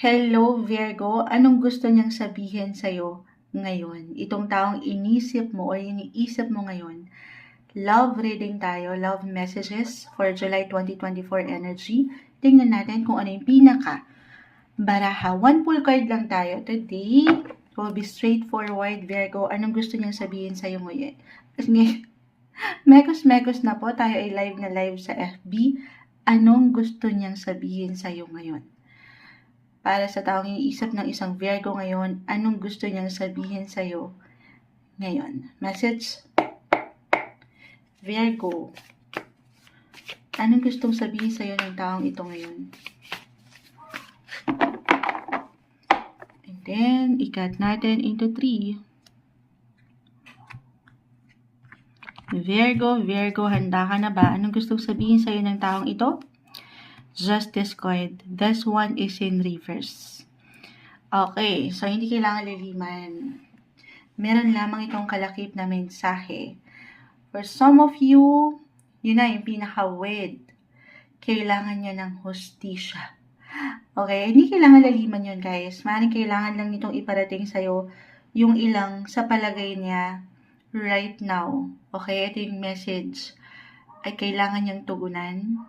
Hello Virgo, anong gusto niyang sabihin sa'yo ngayon? Itong taong inisip mo o iniisip mo ngayon. Love reading tayo, love messages for July 2024 energy. Tingnan natin kung ano yung pinaka baraha. One full card lang tayo today. Will be straightforward, Virgo. Anong gusto niyang sabihin sa'yo ngayon? Mekos-mekos na po, tayo ay live na live sa FB. Anong gusto niyang sabihin sa'yo ngayon? Para sa taong iniisip ng isang Virgo ngayon, anong gusto niyang sabihin sa'yo ngayon? Message? Virgo. Anong gustong sabihin sa'yo ng taong ito ngayon? And then, ikat natin into 3. Virgo, Virgo, handa ka na ba? Anong gustong sabihin sa'yo ng taong ito? Justice card. This one is in reverse. Okay, so hindi kailangan liliman. Meron lamang itong kalakip na mensahe. For some of you, yun na yung pinaka-wed. Kailangan niya ng hostisya. Okay, hindi kailangan laliman yun guys. Maaaring kailangan lang nitong iparating sa'yo yung ilang sa palagay niya right now, okay, ito yung message, ay kailangan niyang tugunan.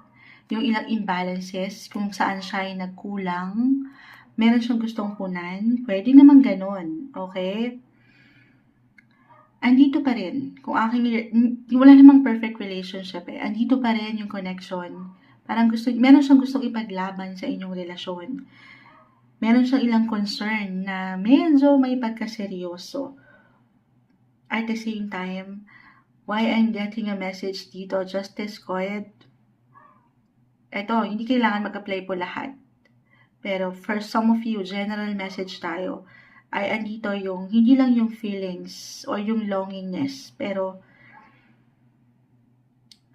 Yung ilang imbalances, kung saan siya ay nagkulang, meron siyang gustong punan, pwede naman ganon, okay? Andito pa rin, kung aking, wala namang perfect relationship eh, andito pa rin yung connection. Parang gusto, meron siyang gustong ipaglaban sa inyong relasyon. Meron siyang ilang concern na medyo may pagkaseryoso at the same time, why I'm getting a message dito, Justice Coed, eto, hindi kailangan mag-apply po lahat. Pero for some of you, general message tayo, ay andito yung, hindi lang yung feelings or yung longingness, pero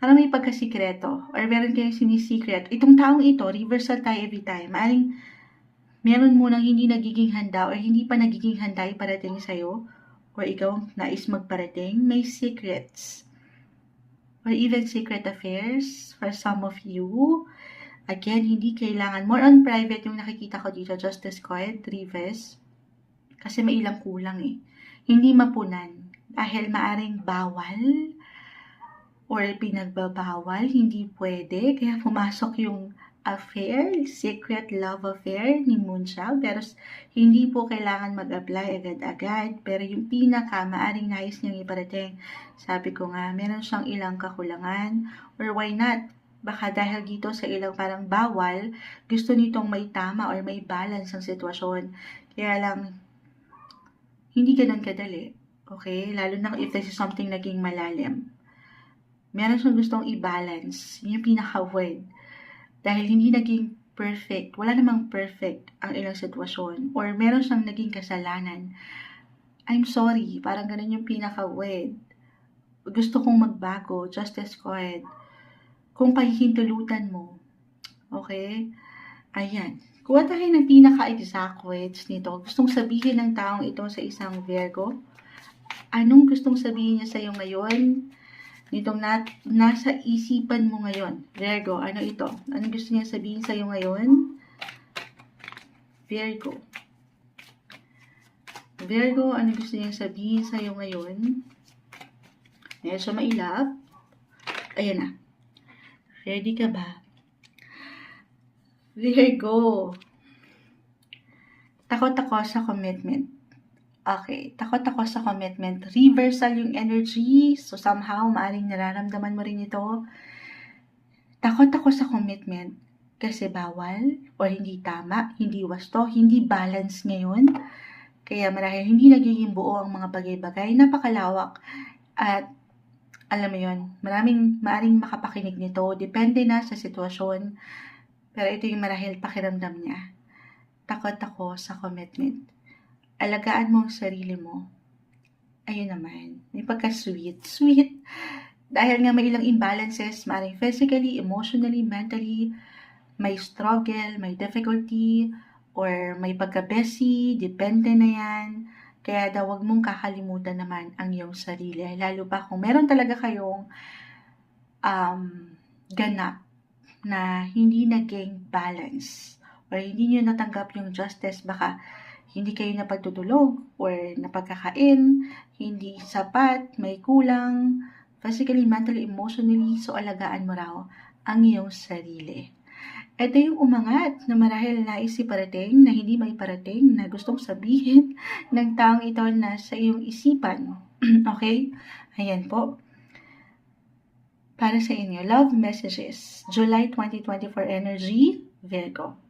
parang may pagkasikreto or meron kayong sinisikret. Itong taong ito, reversal tayo every time. Maring meron mo nang hindi nagiging handa or hindi pa nagiging handa iparating sa'yo or ikaw nais magparating, may secrets or even secret affairs for some of you. Again, hindi kailangan. More on private yung nakikita ko dito, Justice Card, Reves. Kasi may ilang kulang eh. Hindi mapunan. Dahil maaring bawal or pinagbabawal, hindi pwede. Kaya pumasok yung affair, secret love affair ni Moonchild. Pero hindi po kailangan mag-apply agad-agad. Pero yung pinaka, maaring nais niyang iparating. Sabi ko nga, meron siyang ilang kakulangan. Or why not? Baka dahil dito sa ilang parang bawal, gusto nitong may tama or may balance ang sitwasyon. Kaya lang, hindi ganun kadali. Okay? Lalo na if this is something naging malalim. Meron siyang gustong i-balance. Yun yung pinaka-word dahil hindi naging perfect, wala namang perfect ang ilang sitwasyon, or meron siyang naging kasalanan, I'm sorry, parang ganun yung pinaka-wed. Gusto kong magbago, just as quiet. Kung pahihintulutan mo, okay? Ayan. Kuha tayo ng pinaka-exact words nito. Gustong sabihin ng taong ito sa isang Virgo. Anong gustong sabihin niya sa iyo ngayon? Nitong na, nasa isipan mo ngayon. Virgo, ano ito? Ano gusto niya sabihin sa'yo ngayon? Virgo. Virgo, ano gusto niya sabihin sa'yo ngayon? Medyo mailap. Ayan na. Ready ka ba? Virgo. Takot ako sa commitment. Okay, takot ako sa commitment. Reversal yung energy. So somehow, maaring nararamdaman mo rin ito. Takot ako sa commitment kasi bawal or hindi tama, hindi wasto, hindi balance ngayon. Kaya marahil hindi nagiging buo ang mga bagay-bagay. Napakalawak. At alam mo yon maraming maaring makapakinig nito. Depende na sa sitwasyon. Pero ito yung marahil pakiramdam niya. Takot ako sa commitment alagaan mo ang sarili mo. Ayun naman, may pagka-sweet. Sweet. Dahil nga may ilang imbalances, maaaring physically, emotionally, mentally, may struggle, may difficulty, or may pagka-busy, depende na yan. Kaya daw wag mong kakalimutan naman ang iyong sarili. Lalo pa kung meron talaga kayong um, ganap na hindi naging balance or hindi nyo natanggap yung justice, baka hindi kayo napagtutulog or napagkakain, hindi sapat, may kulang, physically, mentally, emotionally, so alagaan mo raw ang iyong sarili. Ito yung umangat na marahil nais iparating na hindi may parating na gustong sabihin ng taong ito na sa iyong isipan. okay? Ayan po. Para sa inyo, love messages, July 2024 energy, Virgo.